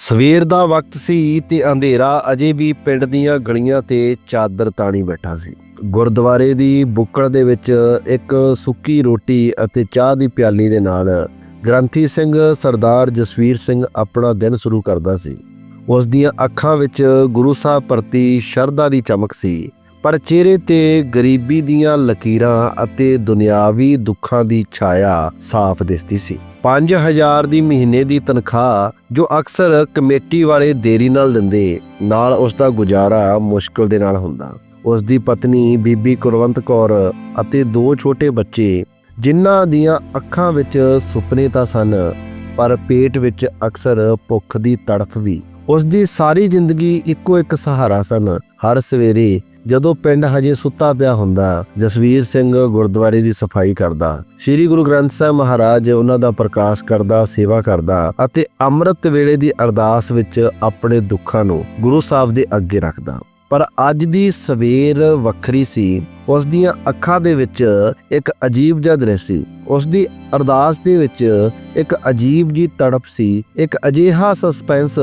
ਸਵੇਰ ਦਾ ਵਕਤ ਸੀ ਤੇ ਅੰਧੇਰਾ ਅਜੇ ਵੀ ਪਿੰਡ ਦੀਆਂ ਗਲੀਆਂ ਤੇ ਚਾਦਰ ਤਾਣੀ ਬੈਠਾ ਸੀ। ਗੁਰਦੁਆਰੇ ਦੀ ਬੁੱਕੜ ਦੇ ਵਿੱਚ ਇੱਕ ਸੁੱਕੀ ਰੋਟੀ ਅਤੇ ਚਾਹ ਦੀ ਪਿਆਲੀ ਦੇ ਨਾਲ ਗ੍ਰੰਥੀ ਸਿੰਘ ਸਰਦਾਰ ਜਸਵੀਰ ਸਿੰਘ ਆਪਣਾ ਦਿਨ ਸ਼ੁਰੂ ਕਰਦਾ ਸੀ। ਉਸ ਦੀਆਂ ਅੱਖਾਂ ਵਿੱਚ ਗੁਰੂ ਸਾਹਿਬ ਪ੍ਰਤੀ ਸ਼ਰਧਾ ਦੀ ਚਮਕ ਸੀ। ਪਰ ਚਿਹਰੇ ਤੇ ਗਰੀਬੀ ਦੀਆਂ ਲਕੀਰਾਂ ਅਤੇ ਦੁਨਿਆਵੀ ਦੁੱਖਾਂ ਦੀ ਛਾਇਆ ਸਾਫ਼ ਦਿਸਦੀ ਸੀ। 5000 ਦੀ ਮਹੀਨੇ ਦੀ ਤਨਖਾਹ ਜੋ ਅਕਸਰ ਕਮੇਟੀ ਵਾਲੇ ਦੇਰੀ ਨਾਲ ਦਿੰਦੇ, ਨਾਲ ਉਸ ਦਾ ਗੁਜ਼ਾਰਾ ਮੁਸ਼ਕਲ ਦੇ ਨਾਲ ਹੁੰਦਾ। ਉਸ ਦੀ ਪਤਨੀ ਬੀਬੀ ਕੁਲਵੰਤ ਕੌਰ ਅਤੇ ਦੋ ਛੋਟੇ ਬੱਚੇ, ਜਿਨ੍ਹਾਂ ਦੀਆਂ ਅੱਖਾਂ ਵਿੱਚ ਸੁਪਨੇ ਤਾਂ ਸਨ, ਪਰ ਪੇਟ ਵਿੱਚ ਅਕਸਰ ਭੁੱਖ ਦੀ ਤੜਫ ਵੀ। ਉਸ ਦੀ ਸਾਰੀ ਜ਼ਿੰਦਗੀ ਇੱਕੋ ਇੱਕ ਸਹਾਰਾ ਸਨ। ਹਰ ਸਵੇਰੇ ਜਦੋਂ ਪਿੰਡ ਹਜੇ ਸੁੱਤਾ ਪਿਆ ਹੁੰਦਾ, ਜਸਵੀਰ ਸਿੰਘ ਗੁਰਦੁਆਰੇ ਦੀ ਸਫ਼ਾਈ ਕਰਦਾ, ਸ੍ਰੀ ਗੁਰੂ ਗ੍ਰੰਥ ਸਾਹਿਬ ਮਹਾਰਾਜ ਉਹਨਾਂ ਦਾ ਪ੍ਰਕਾਸ਼ ਕਰਦਾ, ਸੇਵਾ ਕਰਦਾ ਅਤੇ ਅੰਮ੍ਰਿਤ ਵੇਲੇ ਦੀ ਅਰਦਾਸ ਵਿੱਚ ਆਪਣੇ ਦੁੱਖਾਂ ਨੂੰ ਗੁਰੂ ਸਾਹਿਬ ਦੇ ਅੱਗੇ ਰੱਖਦਾ। ਪਰ ਅੱਜ ਦੀ ਸਵੇਰ ਵੱਖਰੀ ਸੀ, ਉਸ ਦੀਆਂ ਅੱਖਾਂ ਦੇ ਵਿੱਚ ਇੱਕ ਅਜੀਬ ਜਿਹਾ ਦ੍ਰਿਸ਼ ਸੀ। ਉਸ ਦੀ ਅਰਦਾਸ ਦੇ ਵਿੱਚ ਇੱਕ ਅਜੀਬ ਜੀ ਤੜਪ ਸੀ, ਇੱਕ ਅਜੀਹਾ ਸਸਪੈਂਸ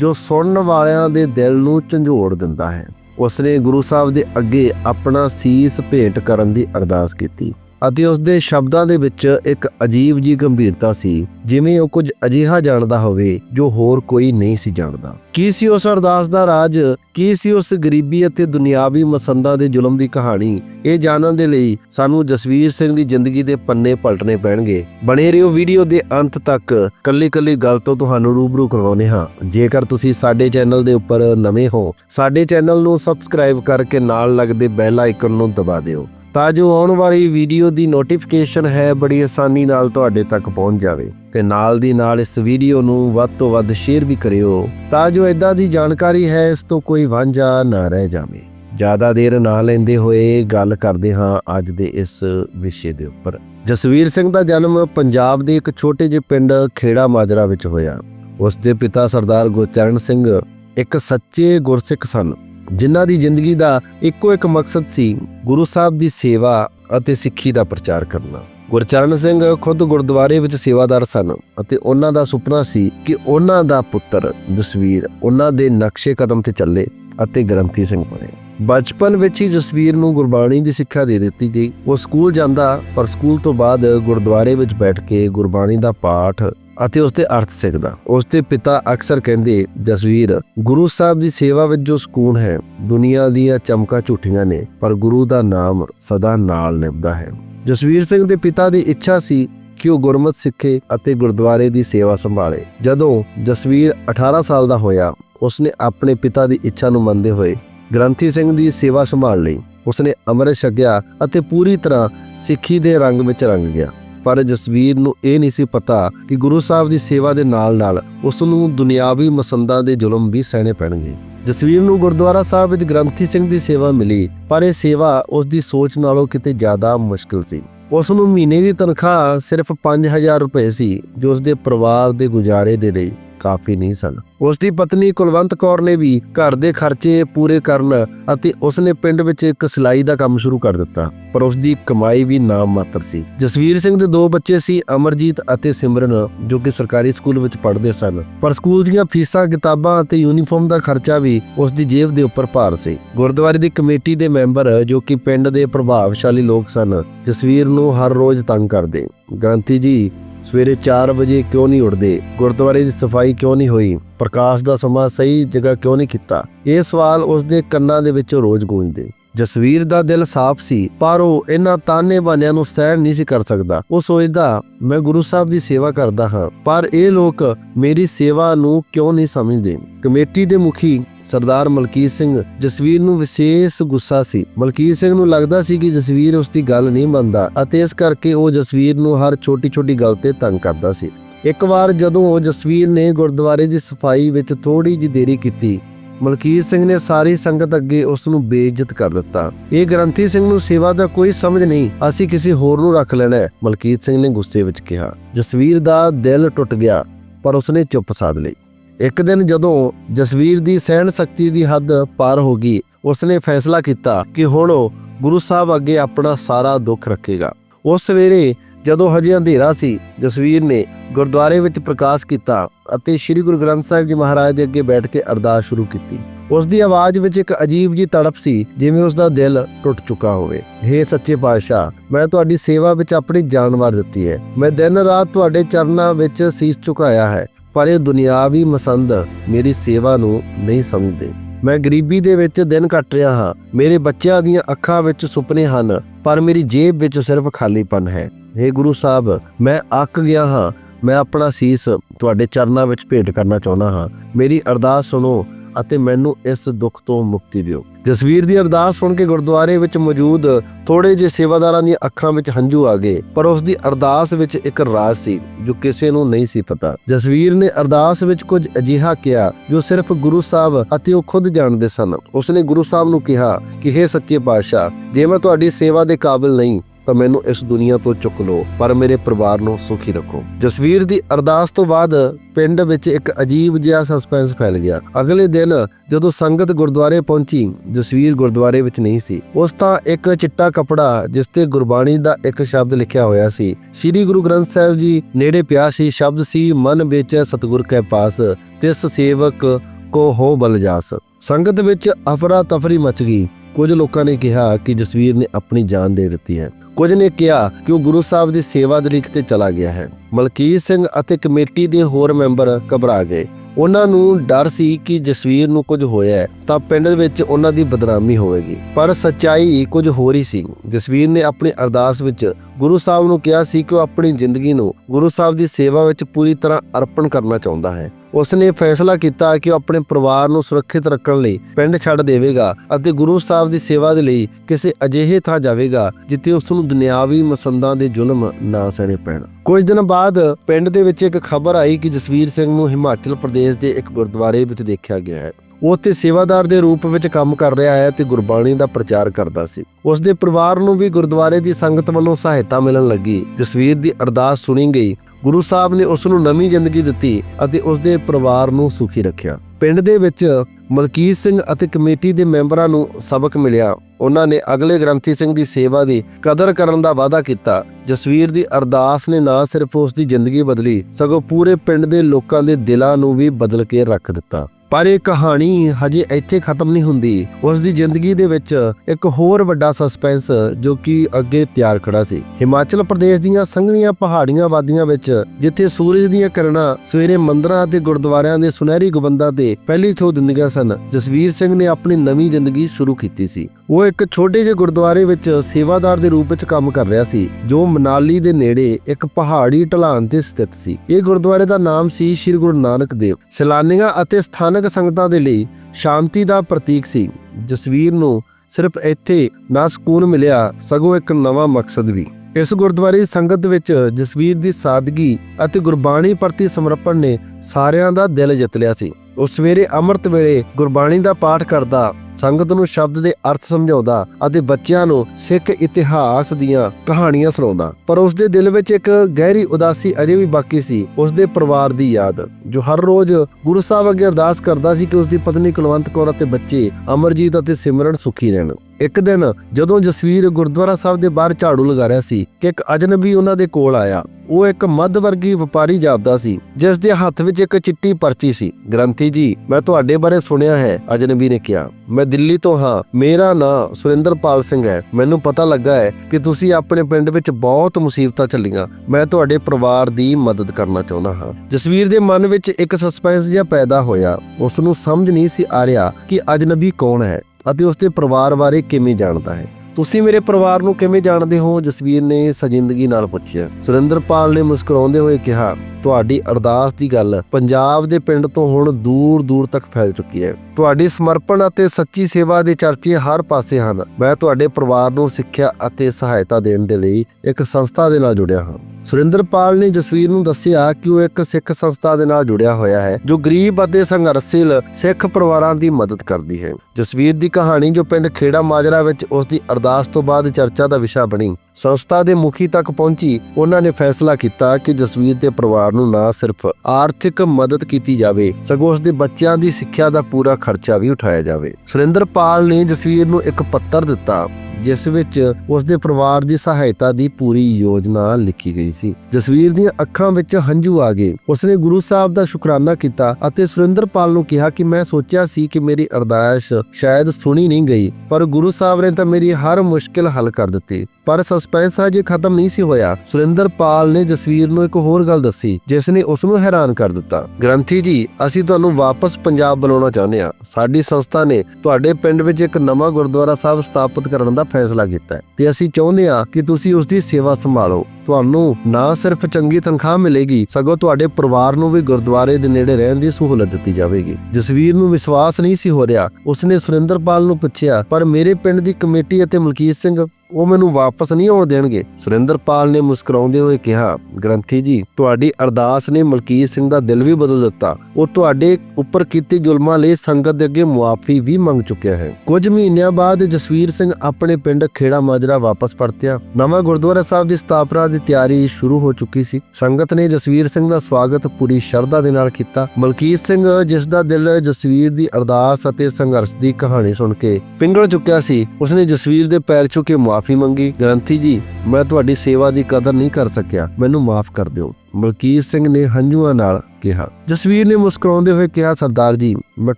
ਜੋ ਸੁਣਨ ਵਾਲਿਆਂ ਦੇ ਦਿਲ ਨੂੰ ਝੰਜੋੜ ਦਿੰਦਾ ਹੈ। ਉਸਨੇ ਗੁਰੂ ਸਾਹਿਬ ਦੇ ਅੱਗੇ ਆਪਣਾ ਸੀਸ ਭੇਟ ਕਰਨ ਦੀ ਅਰਦਾਸ ਕੀਤੀ। ਅਤੇ ਉਸ ਦੇ ਸ਼ਬਦਾਂ ਦੇ ਵਿੱਚ ਇੱਕ ਅਜੀਬ ਜੀ ਗੰਭੀਰਤਾ ਸੀ, ਜਿਵੇਂ ਉਹ ਕੁਝ ਅਜੀਹਾ ਜਾਣਦਾ ਹੋਵੇ ਜੋ ਹੋਰ ਕੋਈ ਨਹੀਂ ਸੀ ਜਾਣਦਾ। ਕੀ ਸੀ ਉਸ ਅਰਦਾਸ ਦਾ ਰਾਜ? ਕੀ ਸੀ ਉਸ ਗਰੀਬੀ ਅਤੇ ਦੁਨਿਆਵੀ ਮਸੰਦਾਂ ਦੇ ਜ਼ੁਲਮ ਦੀ ਕਹਾਣੀ? ਇਹ ਜਾਣਨ ਦੇ ਲਈ ਸਾਨੂੰ ਜਸਵੀਰ ਸਿੰਘ ਦੀ ਜ਼ਿੰਦਗੀ ਦੇ ਪੰਨੇ ਪਲਟਣੇ ਪੈਣਗੇ। ਬਣੇ ਰਹੋ ਵੀਡੀਓ ਦੇ ਅੰਤ ਤੱਕ। ਕੱਲੀ ਕੱਲੀ ਗੱਲ ਤੋਂ ਤੁਹਾਨੂੰ ਰੂਬਰੂ ਕਰਵਾਉਨੇ ਹਾਂ। ਜੇਕਰ ਤੁਸੀਂ ਸਾਡੇ ਚੈਨਲ ਦੇ ਉੱਪਰ ਨਵੇਂ ਹੋ, ਸਾਡੇ ਚੈਨਲ ਨੂੰ ਸਬਸਕ੍ਰਾਈਬ ਕਰਕੇ ਨਾਲ ਲੱਗਦੇ ਬੈਲ ਆਈਕਨ ਨੂੰ ਦਬਾ ਦਿਓ। ਤਾਂ ਜੋ ਆਉਣ ਵਾਲੀ ਵੀਡੀਓ ਦੀ ਨੋਟੀਫਿਕੇਸ਼ਨ ਹੈ, ਬੜੀ ਆਸਾਨੀ ਨਾਲ ਤੁਹਾਡੇ ਤੱਕ ਪਹੁੰਚ ਜਾਵੇ। ਤੇ ਨਾਲ ਦੀ ਨਾਲ ਇਸ ਵੀਡੀਓ ਨੂੰ ਵੱਧ ਤੋਂ ਵੱਧ ਸ਼ੇਅਰ ਵੀ ਕਰਿਓ, ਤਾਂ ਜੋ ਇਦਾਂ ਦੀ ਜਾਣਕਾਰੀ ਹੈ, ਇਸ ਤੋਂ ਕੋਈ ਵਾਂਝਾ ਨਾ ਰਹਿ ਜਾਵੇ। ਜ਼ਿਆਦਾ ਦੇਰ ਨਾ ਲੈਂਦੇ ਹੋਏ ਗੱਲ ਕਰਦੇ ਹਾਂ ਅੱਜ ਦੇ ਇਸ ਵਿਸ਼ੇ ਦੇ ਉੱਪਰ। ਜਸਵੀਰ ਸਿੰਘ ਦਾ ਜਨਮ ਪੰਜਾਬ ਦੇ ਇੱਕ ਛੋਟੇ ਜਿਹੇ ਪਿੰਡ ਖੇੜਾ ਮਾਜਰਾ ਵਿੱਚ ਹੋਇਆ। ਉਸ ਦੇ ਪਿਤਾ ਸਰਦਾਰ ਗੁਰਚਰਨ ਸਿੰਘ ਇੱਕ ਸੱਚੇ ਗੁਰਸਿੱਖ ਸਨ। ਜਿਨ੍ਹਾਂ ਦੀ ਜ਼ਿੰਦਗੀ ਦਾ ਇੱਕੋ ਇੱਕ ਮਕਸਦ ਸੀ ਗੁਰੂ ਸਾਹਿਬ ਦੀ ਸੇਵਾ ਅਤੇ ਸਿੱਖੀ ਦਾ ਪ੍ਰਚਾਰ ਕਰਨਾ। ਗੁਰਚਰਨ ਸਿੰਘ ਖੁਦ ਗੁਰਦੁਆਰੇ ਵਿੱਚ ਸੇਵਾਦਾਰ ਸਨ ਅਤੇ ਉਹਨਾਂ ਦਾ ਸੁਪਨਾ ਸੀ ਕਿ ਉਹਨਾਂ ਦਾ ਪੁੱਤਰ ਜਸਵੀਰ ਉਹਨਾਂ ਦੇ ਨਕਸ਼ੇ ਕਦਮ ਤੇ ਚੱਲੇ ਅਤੇ ਗ੍ਰੰਥੀ ਸਿੰਘ ਬਣੇ। ਬਚਪਨ ਵਿੱਚ ਹੀ ਜਸਵੀਰ ਨੂੰ ਗੁਰਬਾਣੀ ਦੀ ਸਿੱਖਿਆ ਦੇ ਦਿੱਤੀ ਗਈ। ਉਹ ਸਕੂਲ ਜਾਂਦਾ ਪਰ ਸਕੂਲ ਤੋਂ ਬਾਅਦ ਗੁਰਦੁਆਰੇ ਵਿੱਚ ਬੈਠ ਕੇ ਗੁਰਬਾਣੀ ਦਾ ਪਾਠ ਅਤੇ ਉਸ ਦੇ ਅਰਥ ਸਿੱਖਦਾ। ਉਸ ਦੇ ਪਿਤਾ ਅਕਸਰ ਕਹਿੰਦੇ, ਜਸਵੀਰ, ਗੁਰੂ ਸਾਹਿਬ ਦੀ ਸੇਵਾ ਵਿੱਚ ਜੋ ਸਕੂਨ ਹੈ, ਦੁਨੀਆ ਦੀਆਂ ਚਮਕਾਂ ਝੂਠੀਆਂ ਨੇ, ਪਰ ਗੁਰੂ ਦਾ ਨਾਮ ਸਦਾ ਨਾਲ ਨਿਭਦਾ ਹੈ। ਜਸਵੀਰ ਸਿੰਘ ਦੇ ਪਿਤਾ ਦੀ ਇੱਛਾ ਸੀ ਕਿ ਉਹ ਗੁਰਮਤ ਸਿੱਖੇ ਅਤੇ ਗੁਰਦੁਆਰੇ ਦੀ ਸੇਵਾ ਸੰਭਾਲੇ। ਜਦੋਂ ਜਸਵੀਰ 18 ਸਾਲ ਦਾ ਹੋਇਆ, ਉਸਨੇ ਆਪਣੇ ਪਿਤਾ ਦੀ ਇੱਛਾ ਨੂੰ ਮੰਨਦੇ ਹੋਏ ਗ੍ਰੰਥੀ ਸਿੰਘ ਦੀ ਸੇਵਾ ਸੰਭਾਲ ਲਈ। ਉਸਨੇ ਅੰਮ੍ਰਿਤ ਛਕਿਆ ਅਤੇ ਪੂਰੀ ਤਰ੍ਹਾਂ ਸਿੱਖੀ ਦੇ ਰੰਗ ਵਿੱਚ ਰੰਗ ਗਿਆ। ਪਰ ਜਸਵੀਰ ਨੂੰ ਇਹ ਨਹੀਂ ਸੀ ਪਤਾ ਕਿ ਗੁਰੂ ਸਾਹਿਬ ਦੀ ਸੇਵਾ ਦੇ ਨਾਲ-ਨਾਲ ਉਸ ਨੂੰ ਦੁਨਿਆਵੀ ਮਸੰਦਾਂ ਦੇ ਜ਼ੁਲਮ ਵੀ ਸਹਿਣੇ ਪੈਣਗੇ। ਜਸਵੀਰ ਨੂੰ ਗੁਰਦੁਆਰਾ ਸਾਹਿਬ ਵਿੱਚ ਗ੍ਰੰਥੀ ਸਿੰਘ ਦੀ ਸੇਵਾ ਮਿਲੀ, ਪਰ ਇਹ ਸੇਵਾ ਉਸ ਦੀ ਸੋਚ ਨਾਲੋਂ ਕਿਤੇ ਜ਼ਿਆਦਾ ਮੁਸ਼ਕਲ ਸੀ। ਉਸ ਨੂੰ ਮਹੀਨੇ ਦੀ ਤਨਖਾਹ ਸਿਰਫ 5000 ਰੁਪਏ ਸੀ, ਜੋ ਉਸ ਦੇ ਪਰਿਵਾਰ ਦੇ ਗੁਜ਼ਾਰੇ ਦੇ ਲਈ ਕਾਫੀ ਨਹੀਂ ਸਨ। ਉਸ ਦੀ ਪਤਨੀ ਕੁਲਵੰਤ ਕੌਰ ਨੇ ਵੀ ਘਰ ਦੇ ਖਰਚੇ ਪੂਰੇ ਕਰਨ ਅਤੇ ਉਸਨੇ ਪਿੰਡ ਵਿੱਚ ਇੱਕ ਸਿਲਾਈ ਦਾ ਕੰਮ ਸ਼ੁਰੂ ਕਰ ਦਿੱਤਾ, ਪਰ ਉਸ ਦੀ ਕਮਾਈ ਵੀ ਨਾਮ ਮਾਤਰ ਸੀ। ਜਸਵੀਰ ਸਿੰਘ ਦੇ ਦੋ ਬੱਚੇ ਸੀ, ਅਮਰਜੀਤ ਅਤੇ ਸਿਮਰਨ, ਜੋ ਕਿ ਸਰਕਾਰੀ ਸਕੂਲ ਵਿੱਚ ਪੜ੍ਹਦੇ ਸਨ। ਪਰ ਸਕੂਲ ਦੀਆਂ ਫੀਸਾਂ, ਕਿਤਾਬਾਂ ਅਤੇ ਯੂਨੀਫਾਰਮ ਦਾ ਖਰਚਾ ਵੀ ਉਸ ਦੀ ਜੇਬ ਦੇ ਉੱਪਰ ਭਾਰ ਸੀ। ਗੁਰਦੁਆਰੇ ਦੀ ਕਮੇਟੀ ਦੇ ਮੈਂਬਰ, ਜੋ ਕਿ ਪਿੰਡ ਦੇ ਪ੍ਰਭਾਵਸ਼ਾਲੀ ਲੋਕ ਸਨ, ਜਸਵੀਰ ਨੂੰ ਹਰ ਰੋਜ਼ ਤੰਗ ਕਰਦੇ। ਗ੍ਰੰਥੀ ਜੀ ਸਵੇਰੇ 4 ਵਜੇ ਕਿਉਂ ਨਹੀਂ ਉੱਠਦੇ? ਗੁਰਦੁਆਰੇ ਦੀ ਸਫ਼ਾਈ ਕਿਉਂ ਨਹੀਂ ਹੋਈ? ਪ੍ਰਕਾਸ਼ ਦਾ ਸਮਾਂ ਸਹੀ ਜਗ੍ਹਾ ਕਿਉਂ ਨਹੀਂ ਕੀਤਾ? ਇਹ ਸਵਾਲ ਉਸ ਦੇ ਕੰਨਾਂ ਦੇ ਵਿੱਚ ਰੋਜ਼ ਗੂੰਜਦੇ। ਜਸਵੀਰ ਦਾ ਦਿਲ ਸਾਫ਼ ਸੀ, ਪਰ ਉਹ ਇਹਨਾਂ ਤਾਨੇ ਬਾਨਿਆਂ ਨੂੰ ਸਹਿਣ ਨਹੀਂ ਸੀ ਕਰ ਸਕਦਾ। ਉਹ ਸੋਚਦਾ, ਮੈਂ ਗੁਰੂ ਸਾਹਿਬ ਦੀ ਸੇਵਾ ਕਰਦਾ ਹਾਂ, ਪਰ ਇਹ ਲੋਕ ਮੇਰੀ ਸੇਵਾ ਨੂੰ ਕਿਉਂ ਨਹੀਂ ਸਮਝਦੇ? ਕਮੇਟੀ ਦੇ ਮੁਖੀ ਸਰਦਾਰ ਮਲਕੀਤ ਸਿੰਘ ਜਸਵੀਰ ਨੂੰ ਵਿਸ਼ੇਸ਼ ਗੁੱਸਾ ਸੀ। ਮਲਕੀਤ ਸਿੰਘ ਨੂੰ ਲੱਗਦਾ ਸੀ ਕਿ ਜਸਵੀਰ ਉਸ ਦੀ ਗੱਲ ਨਹੀਂ ਮੰਨਦਾ ਅਤੇ ਇਸ ਕਰਕੇ ਉਹ ਜਸਵੀਰ ਨੂੰ ਹਰ ਛੋਟੀ-ਛੋਟੀ ਗੱਲ ਤੇ ਤੰਗ ਕਰਦਾ ਸੀ। ਇੱਕ ਵਾਰ ਜਦੋਂ ਜਸਵੀਰ ਨੇ ਗੁਰਦੁਆਰੇ ਦੀ ਸਫ਼ਾਈ ਵਿੱਚ ਥੋੜੀ ਜਿਹੀ ਦੇਰੀ ਕੀਤੀ ਮਲਕੀਤ ਸਿੰਘ ਨੇ ਸਾਰੀ ਸੰਗਤ ਅੱਗੇ ਉਸ ਨੂੰ ਬੇਇੱਜ਼ਤ ਕਰ ਦਿੱਤਾ। ਇਹ ਗ੍ਰੰਥੀ ਸਿੰਘ ਨੂੰ ਸੇਵਾ ਦਾ ਕੋਈ ਸਮਝ ਨਹੀਂ, ਅਸੀਂ ਕਿਸੇ ਹੋਰ ਨੂੰ ਰੱਖ ਲੈਣਾ ਹੈ, ਮਲਕੀਤ ਸਿੰਘ ਨੇ ਗੁੱਸੇ ਵਿੱਚ ਕਿਹਾ। ਜਸਵੀਰ ਦਾ ਦਿਲ ਟੁੱਟ ਗਿਆ, ਪਰ ਉਸਨੇ ਚੁੱਪ ਸਾਧ ਲਈ। ਇੱਕ ਦਿਨ ਜਦੋਂ ਜਸਵੀਰ ਦੀ ਸਹਿਣ ਸ਼ਕਤੀ ਦੀ ਹੱਦ ਪਾਰ ਹੋ ਗਈ, ਉਸਨੇ ਫੈਸਲਾ ਕੀਤਾ ਕਿ ਹੁਣ ਉਹ ਗੁਰੂ ਸਾਹਿਬ ਅੱਗੇ ਆਪਣਾ ਸਾਰਾ ਦੁੱਖ ਰੱਖੇਗਾ। ਉਸ ਸਵੇਰੇ ਜਦੋਂ ਹਜੇ ਅੰਧੇਰਾ ਸੀ, ਜਸਵੀਰ ਨੇ ਗੁਰਦੁਆਰੇ ਵਿੱਚ ਪ੍ਰਕਾਸ਼ ਕੀਤਾ ਅਤੇ ਸ੍ਰੀ ਗੁਰੂ ਗ੍ਰੰਥ ਸਾਹਿਬ ਜੀ ਮਹਾਰਾਜ ਦੇ ਅੱਗੇ ਬੈਠ ਕੇ ਅਰਦਾਸ ਸ਼ੁਰੂ ਕੀਤੀ। ਉਸ ਦੀ ਆਵਾਜ਼ ਵਿੱਚ ਇੱਕ ਅਜੀਬ ਜੀ ਤੜਪ ਸੀ, ਜਿਵੇਂ ਉਸ ਦਾ ਦਿਲ ਟੁੱਟ ਚੁੱਕਾ ਹੋਵੇ। ਹੇ ਸੱਚੇ ਪਾਤਸ਼ਾਹ, ਮੈਂ ਤੁਹਾਡੀ ਸੇਵਾ ਵਿੱਚ ਆਪਣੀ ਜਾਨ ਵਾਰ ਦਿੱਤੀ ਹੈ। ਮੈਂ ਦਿਨ ਰਾਤ ਤੁਹਾਡੇ ਚਰਨਾਂ ਵਿੱਚ ਸੀਸ ਝੁਕਾਇਆ ਹੈ, ਪਰ ਇਹ ਦੁਨਿਆਵੀ ਮਸੰਦ ਮੇਰੀ ਸੇਵਾ ਨੂੰ ਨਹੀਂ ਸਮਝਦੇ। ਮੈਂ ਗਰੀਬੀ ਦੇ ਵਿੱਚ ਦਿਨ ਕੱਟ ਰਿਹਾ ਹਾਂ। ਮੇਰੇ ਬੱਚਿਆਂ ਦੀਆਂ ਅੱਖਾਂ ਵਿੱਚ ਸੁਪਨੇ ਹਨ। ਪਰ ਮੇਰੀ ਜੇਬ ਵਿੱਚ ਸਿਰਫ ਖਾਲੀਪਨ ਹੈ। हे ਗੁਰੂ ਸਾਹਿਬ, ਮੈਂ ਅੱਕ ਗਿਆ ਹਾਂ। ਮੈਂ ਆਪਣਾ ਸੀਸ ਤੁਹਾਡੇ ਚਰਨਾਂ ਵਿੱਚ ਭੇਟ ਕਰਨਾ ਚਾਹੁੰਦਾ ਹਾਂ। ਮੇਰੀ ਅਰਦਾਸ ਸੁਣੋ ਅਤੇ ਮੈਨੂੰ ਇਸ ਦੁੱਖ ਤੋਂ ਮੁਕਤੀ ਦਿਓ। ਜਸਵੀਰ ਦੀ ਅਰਦਾਸ ਸੁਣ ਕੇ ਗੁਰਦੁਆਰੇ ਵਿੱਚ ਮੌਜੂਦ ਥੋੜੇ ਜਿਹੇ ਸੇਵਾਦਾਰਾਂ ਦੀਆਂ ਅੱਖਾਂ ਵਿੱਚ ਹੰਝੂ ਆ ਗਏ, ਪਰ ਉਸ ਦੀ ਅਰਦਾਸ ਵਿੱਚ ਇੱਕ ਰਾਜ਼ ਸੀ, ਜੋ ਕਿਸੇ ਨੂੰ ਨਹੀਂ ਸੀ ਪਤਾ। ਜਸਵੀਰ ਨੇ ਅਰਦਾਸ ਵਿੱਚ ਕੁਝ ਅਜਿਹਾ ਕਿਹਾ, ਜੋ ਸਿਰਫ ਗੁਰੂ ਸਾਹਿਬ ਅਤੇ ਉਹ ਖੁਦ ਜਾਣਦੇ ਸਨ। ਉਸਨੇ ਗੁਰੂ ਸਾਹਿਬ ਨੂੰ ਕਿਹਾ ਕਿ हे ਸੱਚੇ ਪਾਤਸ਼ਾਹ, ਜੇ ਮੈਂ ਤੁਹਾਡੀ ਸੇਵਾ ਦੇ ਕਾਬਿਲ ਨਹੀਂ ਤਾਂ ਮੈਨੂੰ ਇਸ ਦੁਨੀਆ ਤੋਂ ਚੁੱਕ ਲਓ, ਪਰ ਮੇਰੇ ਪਰਿਵਾਰ ਨੂੰ ਸੁਖੀ ਰੱਖੋ। ਜਸਵੀਰ ਦੀ ਅਰਦਾਸ ਤੋਂ ਬਾਅਦ ਪਿੰਡ ਵਿੱਚ ਇੱਕ ਅਜੀਬ ਜਿਹਾ ਸਸਪੈਂਸ ਫੈਲ ਗਿਆ। ਅਗਲੇ ਦਿਨ ਜਦੋਂ ਸੰਗਤ ਗੁਰਦੁਆਰੇ ਪਹੁੰਚੀ, ਜਸਵੀਰ ਗੁਰਦੁਆਰੇ ਵਿੱਚ ਨਹੀਂ ਸੀ। ਉਸ ਤਾਂ ਇੱਕ ਚਿੱਟਾ ਕਪੜਾ, ਜਿਸ ਤੇ ਗੁਰਬਾਣੀ ਦਾ ਇੱਕ ਸ਼ਬਦ ਲਿਖਿਆ ਹੋਇਆ ਸੀ। ਸ੍ਰੀ ਗੁਰੂ ਗ੍ਰੰਥ ਸਾਹਿਬ ਜੀ ਨੇੜੇ ਪਿਆ ਸੀ, ਸ਼ਬਦ ਸੀ, ਮਨ ਵਿੱਚ ਸਤਿਗੁਰ ਕੈ ਪਾਸ, ਤਿਸ ਸੇਵਕ ਕੋ ਹੋ ਬਲ ਜਾਸ। ਸੰਗਤ ਵਿੱਚ ਅਫਰਾ ਤਫਰੀ ਮਚ ਗਈ। ਕੁਝ ਲੋਕਾਂ ਨੇ ਕਿਹਾ ਕਿ ਜਸਵੀਰ ਨੇ ਆਪਣੀ ਜਾਨ ਦੇ ਦਿੱਤੀ ਹੈ। ਕੁਝ ਨੇ ਕਿਹਾ ਕਿ ਉਹ ਗੁਰੂ ਸਾਹਿਬ ਦੀ ਸੇਵਾ ਦੇ ਲਈ ਕਿਤੇ ਚਲਾ ਗਿਆ ਹੈ। ਮਲਕੀਤ ਸਿੰਘ ਅਤੇ ਕਮੇਟੀ ਦੇ ਹੋਰ ਮੈਂਬਰ ਘਬਰਾ ਗਏ। ਉਹਨਾਂ ਨੂੰ ਡਰ ਸੀ ਕਿ ਜਸਵੀਰ ਨੂੰ ਕੁਝ ਹੋਇਆ ਤਾਂ ਪਿੰਡ ਵਿੱਚ ਉਹਨਾਂ ਦੀ ਬਦਨਾਮੀ ਹੋਵੇਗੀ। ਪਰ ਸੱਚਾਈ ਕੁਝ ਹੋਰ ਹੀ ਸੀ। ਜਸਵੀਰ ਨੇ ਆਪਣੀ ਅਰਦਾਸ ਵਿੱਚ ਗੁਰੂ ਸਾਹਿਬ ਨੂੰ ਕਿਹਾ ਸੀ ਕਿ ਉਹ ਆਪਣੀ ਜ਼ਿੰਦਗੀ ਨੂੰ ਗੁਰੂ ਸਾਹਿਬ ਦੀ ਸੇਵਾ ਵਿੱਚ ਪੂਰੀ ਤਰ੍ਹਾਂ ਅਰਪਣ ਕਰਨਾ ਚਾਹੁੰਦਾ ਹੈ। ਉਸਨੇ ਫੈਸਲਾ ਕੀਤਾ ਕਿ ਉਹ ਆਪਣੇ ਪਰਿਵਾਰ ਨੂੰ ਸੁਰੱਖਿਅਤ ਰੱਖਣ ਲਈ ਪਿੰਡ ਛੱਡ ਦੇਵੇਗਾ ਅਤੇ ਗੁਰੂ ਸਾਹਿਬ ਦੀ ਸੇਵਾ ਦੇ ਲਈ ਕਿਸੇ ਅਜਿਹੇ ਥਾਂ ਜਾਵੇਗਾ ਜਿੱਥੇ ਉਸ ਨੂੰ ਦੁਨਿਆਵੀ ਮਸੰਦਾਂ ਦੇ ਜ਼ੁਲਮ ਨਾ ਸਹਿਣੇ ਪੈਣ। ਕੁਝ ਦਿਨ ਬਾਅਦ ਪਿੰਡ ਦੇ ਵਿੱਚ ਇੱਕ ਖਬਰ ਆਈ ਕਿ ਜਸਵੀਰ ਸਿੰਘ ਨੂੰ ਹਿਮਾਚਲ ਪ੍ਰਦੇਸ਼ ਦੇ ਇੱਕ ਗੁਰਦੁਆਰੇ ਵਿੱਚ ਦੇਖਿਆ ਗਿਆ ਹੈ। ਉਹ ਤੇ ਸੇਵਾਦਾਰ ਦੇ ਰੂਪ ਵਿੱਚ ਕੰਮ ਕਰ ਰਿਹਾ ਹੈ ਤੇ ਗੁਰਬਾਣੀ ਦਾ ਪ੍ਰਚਾਰ ਕਰਦਾ ਸੀ। ਉਸ ਦੇ ਪਰਿਵਾਰ ਨੂੰ ਵੀ ਗੁਰਦੁਆਰੇ ਦੀ ਸੰਗਤ ਵੱਲੋਂ ਸਹਾਇਤਾ ਮਿਲਣ ਲੱਗੀ। ਜਸਵੀਰ ਦੀ ਅਰਦਾਸ ਸੁਣੀ ਗਈ ਗੁਰੂ ਸਾਹਿਬ ਨੇ ਉਸ ਨੂੰ ਨਵੀਂ ਜ਼ਿੰਦਗੀ ਦਿੱਤੀ ਅਤੇ ਉਸ ਦੇ ਪਰਿਵਾਰ ਨੂੰ ਸੁਖੀ ਰੱਖਿਆ। ਪਿੰਡ ਦੇ ਵਿੱਚ ਮਲਕੀਤ ਸਿੰਘ ਅਤੇ ਕਮੇਟੀ ਦੇ ਮੈਂਬਰਾਂ ਨੂੰ ਸਬਕ ਮਿਲਿਆ। ਉਹਨਾਂ ਨੇ ਅਗਲੇ ਗ੍ਰੰਥੀ ਸਿੰਘ ਦੀ ਸੇਵਾ ਦੀ ਕਦਰ ਕਰਨ ਦਾ ਵਾਅਦਾ ਕੀਤਾ। ਜਸਵੀਰ ਦੀ ਅਰਦਾਸ ਨੇ ਨਾ ਸਿਰਫ ਉਸ ਦੀ ਜ਼ਿੰਦਗੀ ਬਦਲੀ, ਸਗੋਂ ਪੂਰੇ ਪਿੰਡ ਦੇ ਲੋਕਾਂ ਦੇ ਦਿਲਾਂ ਨੂੰ ਵੀ ਬਦਲ ਕੇ ਰੱਖ ਦਿੱਤਾ। ਪਰ ਇਹ ਕਹਾਣੀ ਹਜੇ ਇੱਥੇ ਖਤਮ ਨਹੀਂ ਹੁੰਦੀ। ਉਸ ਦੀ ਜ਼ਿੰਦਗੀ ਦੇ ਵਿੱਚ ਇੱਕ ਹੋਰ ਵੱਡਾ ਸਸਪੈਂਸ ਜੋ ਕਿ ਅੱਗੇ ਤਿਆਰ ਖੜਾ ਸੀ। ਹਿਮਾਚਲ ਪ੍ਰਦੇਸ਼ ਦੀਆਂ ਸੰਘਣੀਆਂ ਪਹਾੜੀਆਂ ਵਾਦੀਆਂ ਵਿੱਚ, ਜਿੱਥੇ ਸੂਰਜ ਦੀਆਂ ਕਿਰਨਾਂ ਸਵੇਰੇ ਮੰਦਰਾਂ ਅਤੇ ਗੁਰਦੁਆਰਿਆਂ ਦੇ ਸੁਨਹਿਰੀ ਗੁੰਬਦਾਂ ਤੇ ਪਹਿਲੀ ਥੋ ਦਿੰਦੀਆਂ ਸਨ, ਜਸਵੀਰ ਸਿੰਘ ਨੇ ਆਪਣੀ ਨਵੀਂ ਜ਼ਿੰਦਗੀ ਸ਼ੁਰੂ ਕੀਤੀ ਸੀ। ਉਹ ਇੱਕ ਛੋਟੇ ਜਿਹੇ ਗੁਰਦੁਆਰੇ ਵਿੱਚ ਸੇਵਾਦਾਰ ਦੇ ਰੂਪ ਵਿੱਚ ਕੰਮ ਕਰ ਰਿਹਾ ਸੀ, ਜੋ ਮਨਾਲੀ ਦੇ ਨੇੜੇ ਇੱਕ ਪਹਾੜੀ ਢਲਾਨ ਤੇ ਸਥਿਤ ਸੀ। ਇਹ ਗੁਰਦੁਆਰੇ ਦਾ ਨਾਮ ਸੀ ਸ੍ਰੀ ਗੁਰੂ ਨਾਨਕ ਦੇਵ। ਸੈਲਾਨੀਆਂ ਅਤੇ ਸਥਾਨਕ ਸੰਗਤਾਂ ਦੇ ਲਈ ਸ਼ਾਂਤੀ ਦਾ ਪ੍ਰਤੀਕ ਸੀ। ਜਸਵੀਰ ਨੂੰ ਸਿਰਫ ਇੱਥੇ ਨਾ ਸਕੂਨ ਮਿਲਿਆ, ਸਗੋਂ ਇੱਕ ਨਵਾਂ ਮਕਸਦ ਵੀ। ਇਸ ਗੁਰਦੁਆਰੇ ਸੰਗਤ ਵਿੱਚ ਜਸਵੀਰ ਦੀ ਸਾਦਗੀ ਅਤੇ ਗੁਰਬਾਣੀ ਪ੍ਰਤੀ ਸਮਰਪਣ ਨੇ ਸਾਰਿਆਂ ਦਾ ਦਿਲ ਜਿੱਤ ਲਿਆ ਸੀ। ਉਹ ਸਵੇਰੇ ਅੰਮ੍ਰਿਤ ਵੇਲੇ ਗੁਰਬਾਣੀ ਦਾ ਪਾਠ ਕਰਦਾ, ਸੰਗਤ ਨੂੰ ਸ਼ਬਦ ਦੇ ਅਰਥ ਸਮਝਾਉਂਦਾ ਅਤੇ ਬੱਚਿਆਂ ਨੂੰ ਸਿੱਖ ਇਤਿਹਾਸ ਦੀਆਂ ਕਹਾਣੀਆਂ ਸੁਣਾਉਂਦਾ। ਪਰ ਉਸ ਦੇ ਦਿਲ ਵਿੱਚ ਇੱਕ ਗਹਿਰੀ ਉਦਾਸੀ ਅਜੇ ਵੀ ਬਾਕੀ ਸੀ, ਉਸ ਦੇ ਪਰਿਵਾਰ ਦੀ ਯਾਦ, ਜੋ ਹਰ ਰੋਜ਼ ਗੁਰੂ ਸਾਹਿਬ ਅੱਗੇ ਅਰਦਾਸ ਕਰਦਾ ਸੀ ਕਿ ਉਸ ਦੀ ਪਤਨੀ ਕੁਲਵੰਤ ਕੌਰ ਅਤੇ ਬੱਚੇ ਅਮਰਜੀਤ ਅਤੇ ਸਿਮਰਨ ਸੁਖੀ ਰਹਿਣ। ਇੱਕ ਦਿਨ ਜਦੋਂ ਜਸਵੀਰ ਗੁਰਦੁਆਰਾ ਸਾਹਿਬ ਦੇ ਬਾਹਰ ਝਾੜੂ ਲਗਾ ਰਿਹਾ ਸੀ ਕਿ ਇੱਕ ਅਜਨਬੀ ਉਹਨਾਂ ਦੇ ਕੋਲ ਆਇਆ, ਉਹ ਇੱਕ ਮੱਧ ਵਰਗੀ ਵਪਾਰੀ ਜਾਪਦਾ ਸੀ, ਜਿਸ ਦੇ ਹੱਥ ਵਿੱਚ ਇੱਕ ਚਿੱਟੀ ਪਰਚੀ ਸੀ। ਗ੍ਰੰਥੀ ਜੀ, ਮੈਂ ਤੁਹਾਡੇ ਬਾਰੇ ਸੁਣਿਆ ਹੈ, ਅਜਨਬੀ ਨੇ ਕਿਹਾ। ਮੈਂ ਦਿੱਲੀ ਤੋਂ ਹਾਂ, ਮੇਰਾ ਨਾਂ ਸੁਰਿੰਦਰਪਾਲ ਸਿੰਘ ਹੈ। ਮੈਨੂੰ ਪਤਾ ਲੱਗਾ ਹੈ ਕਿ ਤੁਸੀਂ ਆਪਣੇ ਪਿੰਡ ਵਿੱਚ ਬਹੁਤ ਮੁਸੀਬਤਾਂ ਚੱਲੀਆਂ। ਮੈਂ ਤੁਹਾਡੇ ਪਰਿਵਾਰ ਦੀ ਮਦਦ ਕਰਨਾ ਚਾਹੁੰਦਾ ਹਾਂ। ਜਸਵੀਰ ਦੇ ਮਨ ਵਿੱਚ ਇੱਕ ਸਸਪੈਂਸ ਜਿਹਾ ਪੈਦਾ ਹੋਇਆ। ਉਸ ਨੂੰ ਸਮਝ ਨਹੀਂ ਸੀ ਆ ਰਿਹਾ ਕਿ ਅਜਨਬੀ ਕੌਣ ਹੈ। ਅਤੇ ਉਸ ਦੇ ਪਰਿਵਾਰ ਬਾਰੇ ਕਿਵੇਂ ਜਾਣਦਾ ਹੈ? ਤੁਸੀਂ ਮੇਰੇ ਪਰਿਵਾਰ ਨੂੰ ਕਿਵੇਂ ਜਾਣਦੇ ਹੋ? ਜਸਵੀਰ ਨੇ ਸਜਿੰਦਗੀ ਨਾਲ ਪੁੱਛਿਆ। ਸੁਰਿੰਦਰਪਾਲ ਨੇ ਮੁਸਕਰਾਉਂਦੇ ਹੋਏ ਕਿਹਾ ਤੁਹਾਡੀ ਅਰਦਾਸ ਦੀ ਗੱਲ ਪੰਜਾਬ ਦੇ ਪਿੰਡ ਤੋਂ ਹੁਣ ਦੂਰ ਦੂਰ ਤੱਕ ਫੈਲ ਚੁੱਕੀ ਹੈ। ਤੁਹਾਡੀ ਸਮਰਪਣ ਅਤੇ ਸੱਚੀ ਸੇਵਾ ਦੇ ਚਰਚੇ ਹਰ ਪਾਸੇ ਹਨ। ਮੈਂ ਤੁਹਾਡੇ ਪਰਿਵਾਰ ਨੂੰ ਸਿੱਖਿਆ ਅਤੇ ਸਹਾਇਤਾ ਦੇਣ ਦੇ ਲਈ ਇੱਕ ਸੰਸਥਾ ਦੇ ਨਾਲ ਜੁੜਿਆ ਹਾਂ। ਸੁਰਿੰਦਰਪਾਲ ਨੇ ਜਸਵੀਰ ਨੂੰ ਦੱਸਿਆ ਕਿ ਉਹ ਇੱਕ ਸਿੱਖ ਸੰਸਥਾ ਦੇ ਨਾਲ ਜੁੜਿਆ ਹੋਇਆ ਹੈ, ਜੋ ਗਰੀਬ ਅਤੇ ਸੰਘਰਸ਼ੀਲ ਸਿੱਖ ਪਰਿਵਾਰਾਂ ਦੀ ਮਦਦ ਕਰਦੀ ਹੈ। ਜਸਵੀਰ ਦੀ ਕਹਾਣੀ ਜੋ ਪਿੰਡ ਖੇੜਾ ਮਾਜਰਾ ਵਿੱਚ ਉਸ ਦੀ ਅਰਦਾਸ ਤੋਂ ਬਾਅਦ ਚਰਚਾ ਦਾ ਵਿਸ਼ਾ ਬਣੀ ਸੰਸਥਾ ਦੇ ਮੁਖੀ ਤੱਕ ਪਹੁੰਚੀ। ਉਹਨਾਂ ਨੇ ਫੈਸਲਾ ਕੀਤਾ ਕਿ ਜਸਵੀਰ ਦੇ ਪਰਿਵਾਰ ਨੂੰ ਨਾ ਸਿਰਫ ਆਰਥਿਕ ਮਦਦ ਕੀਤੀ ਜਾਵੇ, ਸਗੋਂ ਉਸ ਦੇ ਬੱਚਿਆਂ ਦੀ ਸਿੱਖਿਆ ਦਾ ਪੂਰਾ ਖਰਚਾ ਵੀ ਉਠਾਇਆ ਜਾਵੇ। ਸੁਰਿੰਦਰਪਾਲ ਨੇ ਜਸਵੀਰ ਨੂੰ ਇੱਕ ਪੱਤਰ ਦਿੱਤਾ। ਜਿਸ ਵਿੱਚ ਉਸ ਦੇ ਪਰਿਵਾਰ ਦੀ ਸਹਾਇਤਾ ਦੀ ਪੂਰੀ ਯੋਜਨਾ ਲਿਖੀ ਗਈ ਸੀ। ਜਸਵੀਰ ਦੀਆਂ ਅੱਖਾਂ ਵਿੱਚ ਹੰਝੂ ਆ ਗਏ। ਉਸਨੇ ਗੁਰੂ ਸਾਹਿਬ ਦਾ ਸ਼ੁਕਰਾਨਾ ਕੀਤਾ ਅਤੇ ਸੁਰਿੰਦਰਪਾਲ ਨੂੰ ਕਿਹਾ ਕਿ ਮੈਂ ਸੋਚਿਆ ਸੀ ਕਿ ਮੇਰੀ ਅਰਦਾਸ ਸ਼ਾਇਦ ਸੁਣੀ ਨਹੀਂ ਗਈ, ਪਰ ਗੁਰੂ ਸਾਹਿਬ ਨੇ ਤਾਂ ਮੇਰੀ ਹਰ ਮੁਸ਼ਕਿਲ ਹੱਲ ਕਰ ਦਿੱਤੀ। ਪਰ ਸਸਪੈਂਸ ਅਜੇ ਖਤਮ ਨਹੀਂ ਸੀ ਹੋਇਆ। ਸੁਰਿੰਦਰਪਾਲ ਨੇ ਜਸਵੀਰ ਨੂੰ ਇੱਕ ਹੋਰ ਗੱਲ ਦੱਸੀ, ਜਿਸ ਨੇ ਉਸ ਨੂੰ ਹੈਰਾਨ ਕਰ ਦਿੱਤਾ। ਗ੍ਰੰਥੀ ਜੀ, ਅਸੀਂ ਤੁਹਾਨੂੰ ਵਾਪਸ ਪੰਜਾਬ ਬੁਲਾਉਣਾ ਚਾਹੁੰਦੇ ਹਾਂ। ਸਾਡੀ ਸੰਸਥਾ ਨੇ ਤੁਹਾਡੇ ਪਿੰਡ ਵਿੱਚ ਇੱਕ ਨਵਾਂ ਗੁਰਦੁਆਰਾ ਸਾਹਿਬ ਸਥਾਪਿਤ ਕਰਨ ਦਾ ਫੈਸਲਾ ਕੀਤਾ ਹੈ। ਤੇ ਅਸੀਂ ਚਾਹੁੰਦੇ ਹਾਂ ਕਿ ਤੁਸੀਂ ਉਸ ਦੀ ਸੇਵਾ ਸੰਭਾਲੋ। ਤੁਹਾਨੂੰ ਨਾ ਸਿਰਫ ਚੰਗੀ ਤਨਖਾਹ ਮਿਲੇਗੀ, ਸਗੋਂ ਤੁਹਾਡੇ ਪਰਿਵਾਰ ਨੂੰ ਵੀ ਗੁਰਦੁਆਰੇ ਦੇ ਨੇੜੇ ਰਹਿਣ ਦੀ ਸਹੂਲਤ ਦਿੱਤੀ ਜਾਵੇਗੀ। ਜਸਵੀਰ ਨੂੰ ਵਿਸ਼ਵਾਸ ਨਹੀਂ ਸੀ ਹੋ ਰਿਹਾ। ਉਸਨੇ ਸੁਰਿੰਦਰਪਾਲ ਨੂੰ ਪੁੱਛਿਆ, ਪਰ ਮੇਰੇ ਪਿੰਡ ਦੀ ਕਮੇਟੀ ਅਤੇ ਮਲਕੀਤ ਸਿੰਘ, ਉਹ ਮੈਨੂੰ ਵਾਪਸ ਨਹੀਂ ਆਉਣ ਦੇਣਗੇ? ਸੁਰਿੰਦਰਪਾਲ ਨੇ ਮੁਸਕਰਾਉਂਦੇ ਹੋਏ ਕਿਹਾ, ਗ੍ਰੰਥੀ ਜੀ, ਤੁਹਾਡੀ ਅਰਦਾਸ ਨੇ ਮਲਕੀਤ ਸਿੰਘ ਦਾ ਦਿਲ ਵੀ ਬਦਲ ਦਿੱਤਾ। ਉਹ ਤੁਹਾਡੇ ਉੱਪਰ ਕੀਤੀ ਜ਼ੁਲਮਾਂ ਲਈ ਸੰਗਤ ਦੇ ਅੱਗੇ ਮੁਆਫੀ ਵੀ ਮੰਗ ਚੁੱਕਿਆ ਹੈ। ਕੁਝ ਮਹੀਨਿਆਂ ਬਾਅਦ ਜਸਵੀਰ ਸਿੰਘ ਆਪਣੇ ਪਿੰਡ ਖੇੜਾ ਮਾਜਰਾ ਵਾਪਸ ਪਰਤਿਆ। ਨਵਾਂ ਗੁਰਦੁਆਰਾ ਸਾਹਿਬ ਦੀ ਸਥਾਪਨਾ ਦੀ ਤਿਆਰੀ ਸ਼ੁਰੂ ਹੋ ਚੁੱਕੀ ਸੀ। ਸੰਗਤ ਨੇ ਜਸਵੀਰ ਸਿੰਘ ਦਾ ਸਵਾਗਤ ਪੂਰੀ ਸ਼ਰਧਾ ਦੇ ਨਾਲ ਕੀਤਾ। ਮਲਕੀਤ ਸਿੰਘ, ਜਿਸ ਦਾ ਦਿਲ ਜਸਵੀਰ ਦੀ ਅਰਦਾਸ ਅਤੇ ਸੰਘਰਸ਼ ਦੀ ਕਹਾਣੀ ਸੁਣ ਕੇ ਪਿੰਗਲ ਚੁੱਕਿਆ ਸੀ, ਉਸਨੇ ਜਸਵੀਰ ਦੇ ਪੈਰ ਛੂ ਕੇ ਮੁਆਫੀ ਮੰਗੀ। ਗ੍ਰੰਥੀ ਜੀ, ਮੈਂ ਤੁਹਾਡੀ ਸੇਵਾ ਦੀ ਕਦਰ ਨਹੀਂ ਕਰ ਸਕਿਆ। ਮੈਨੂੰ ਮਾਫ ਕਰ ਦਿਓ। ਮਲਕੀਤ ਸਿੰਘ ਨੇ ਹੰਝੂਆਂ ਨਾਲ ਕਿਹਾ, ਜਸਵੀਰ ਨੇ ਮੁਸਕਰਾਉਂਦੇ ਹੋਏ ਕਿਹਾ, ਸਰਦਾਰ ਜੀ, ਮੈਂ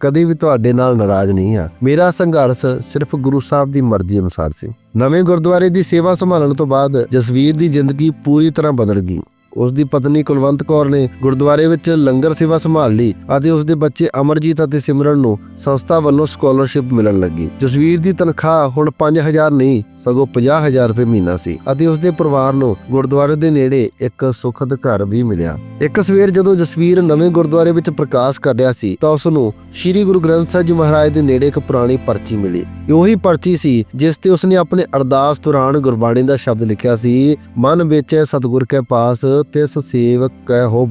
ਕਦੇ ਵੀ ਤੁਹਾਡੇ ਨਾਲ ਨਾਰਾਜ਼ ਨਹੀਂ ਹਾਂ। ਮੇਰਾ ਸੰਘਰਸ਼ ਸਿਰਫ ਗੁਰੂ ਸਾਹਿਬ ਦੀ ਮਰਜ਼ੀ ਅਨੁਸਾਰ ਸੀ। ਨਵੇਂ ਗੁਰਦੁਆਰੇ ਦੀ ਸੇਵਾ ਸੰਭਾਲਣ ਤੋਂ ਬਾਅਦ ਜਸਵੀਰ ਦੀ ਜ਼ਿੰਦਗੀ ਪੂਰੀ ਤਰ੍ਹਾਂ ਬਦਲ ਗਈ। ਉਸ ਦੀ ਪਤਨੀ ਕੁਲਵੰਤ ਕੌਰ ਨੇ ਗੁਰਦੁਆਰੇ ਵਿੱਚ ਲੰਗਰ ਸੇਵਾ ਸੰਭਾਲ ਲਈ ਅਤੇ ਉਸ ਦੇ ਬੱਚੇ ਅਮਰਜੀਤ ਅਤੇ ਸਿਮਰਨ ਨੂੰ ਸੰਸਥਾ ਵੱਲੋਂ ਸਕਾਲਰਸ਼ਿਪ ਮਿਲਣ ਲੱਗੀ। ਜਸਵੀਰ ਦੀ ਤਨਖਾਹ ਹੁਣ 5000 ਨਹੀਂ, ਸਗੋਂ 50000 ਰੁਪਏ ਮਹੀਨਾ ਸੀ ਅਤੇ ਉਸ ਦੇ ਪਰਿਵਾਰ ਨੂੰ ਗੁਰਦੁਆਰੇ ਦੇ ਨੇੜੇ ਇੱਕ ਸੁਖਦ ਘਰ ਵੀ ਮਿਲਿਆ। ਇੱਕ ਸਵੇਰ ਜਦੋਂ ਜਸਵੀਰ ਨਵੇਂ ਗੁਰਦੁਆਰੇ ਵਿੱਚ ਪ੍ਰਕਾਸ਼ ਕਰ ਰਿਹਾ ਸੀ, ਤਾਂ ਉਸ ਨੂੰ ਸ੍ਰੀ ਗੁਰੂ ਗ੍ਰੰਥ ਸਾਹਿਬ ਜੀ ਮਹਾਰਾਜ ਦੇ ਨੇੜੇ ਇੱਕ ਪੁਰਾਣੀ ਪਰਚੀ ਮਿਲੀ। ਇਹ ਉਹੀ ਪਰਚੀ ਸੀ, ਜਿਸ ਤੇ ਉਸਨੇ ਆਪਣੇ ਅਰਦਾਸ ਦੌਰਾਨ ਗੁਰਬਾਣੀ ਦਾ ਸ਼ਬਦ ਲਿਖਿਆ ਸੀ, ਮਨ ਵਿੱਚ ਸਤਿਗੁਰ ਕੇ ਪਾਸ ਤਿਸ ਸੇਵਕ ਕੈ ਹੋ